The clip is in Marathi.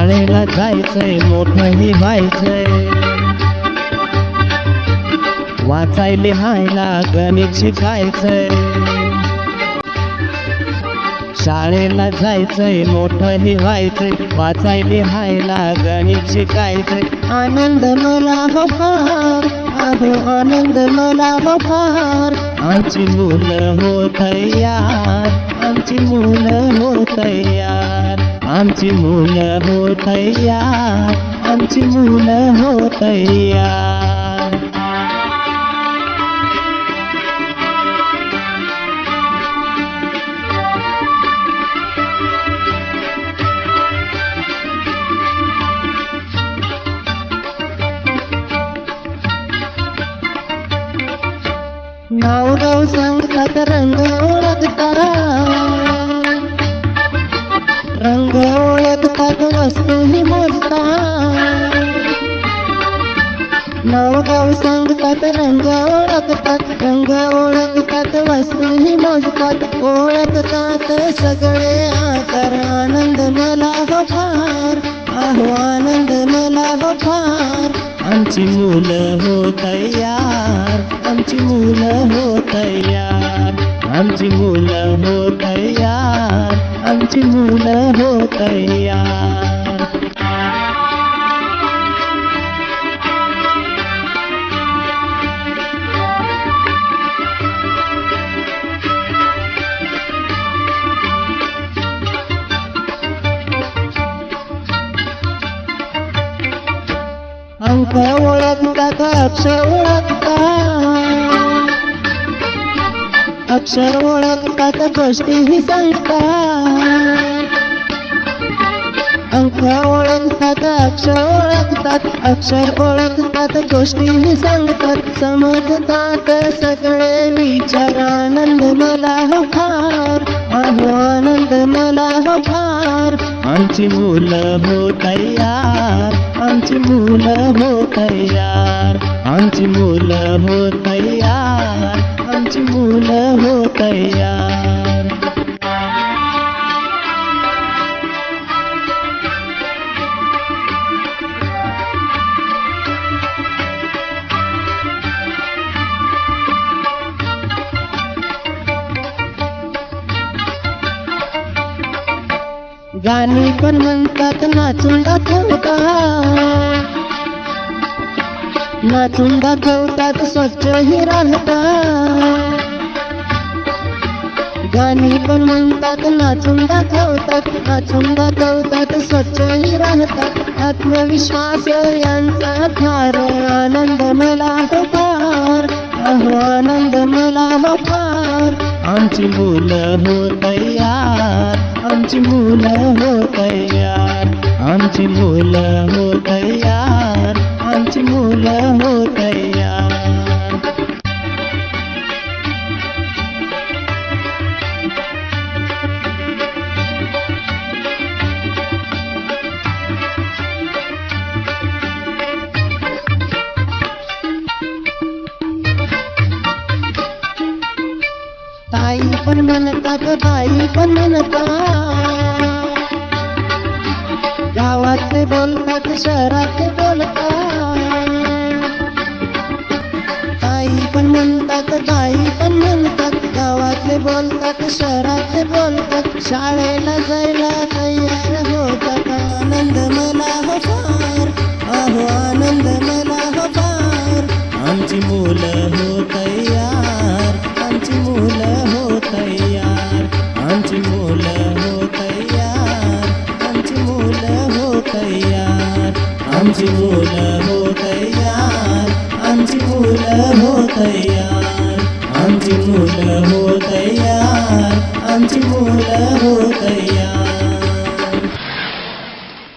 शाळेला जायचंय मोठंही व्हायचंय. वाचाय लिहायला गणित शिकायचंय. शाळेला जायचंय मोठंही व्हायचंय. वाचाय लिहायला गणित शिकायचंय. आनंद मला हो फार अहो आनंद मला फार आमची मुलं हो तयार आमची मुलं हो तयार. आमची मुलं होतया आमची मुलं होतया नवगाव सांगतात रंग ओळखतात रंग ओळखतात वसुली मोजतात ओळखतात सगळे आकार. आनंद मला हो फार अहो आनंद मला हो फार. आमची मुलं हो तयार आमची मुलं हो तयार. आमची मुलं हो तयार आमची मुलं हो तयार. ओळखतात अक्षर ओळखतात अक्षर ओळखतात गोष्टीही सांगतात अंक ओळखतात अक्षर ओळखतात अक्षर ओळखतात गोष्टीही सांगतात समजतात सगळे विचार आनंद मला फार आनंद मला फार आमची मुलं हो तयार. आमची मुलं हो तयार. आमची मुलं हो तयार. आमची मुलं हो तयार. गाणी पण म्हणतात नाचून दाखव का दाखवतात नाचून दाखवतात स्वच्छही राहतात. गाणी पण म्हणतात नाचून दाखवतात नाचून दाखवतात स्वच्छही राहतात. आत्मविश्वास यांचा फार आनंद मला हो फार अहो आनंद मला हो फार आमची मुलं हो तयार आमची मुलं हो तयार आमची मुलं हो तयार आमची मुलं बाई पण म्हणता ग बाई पण म्हणता गावाचे बोलतात शहराचे बोलता ताई पण म्हणतात बाई पण म्हणतात. गावाचे बोलतात शहराचे बोलतात. शाळेला जायला तयार होतात आनंद मला అంచి పూల హో తయార్ అంచి పూల హో తయార్ అంచి పూల హో తయార్ అంచి పూల హో తయార్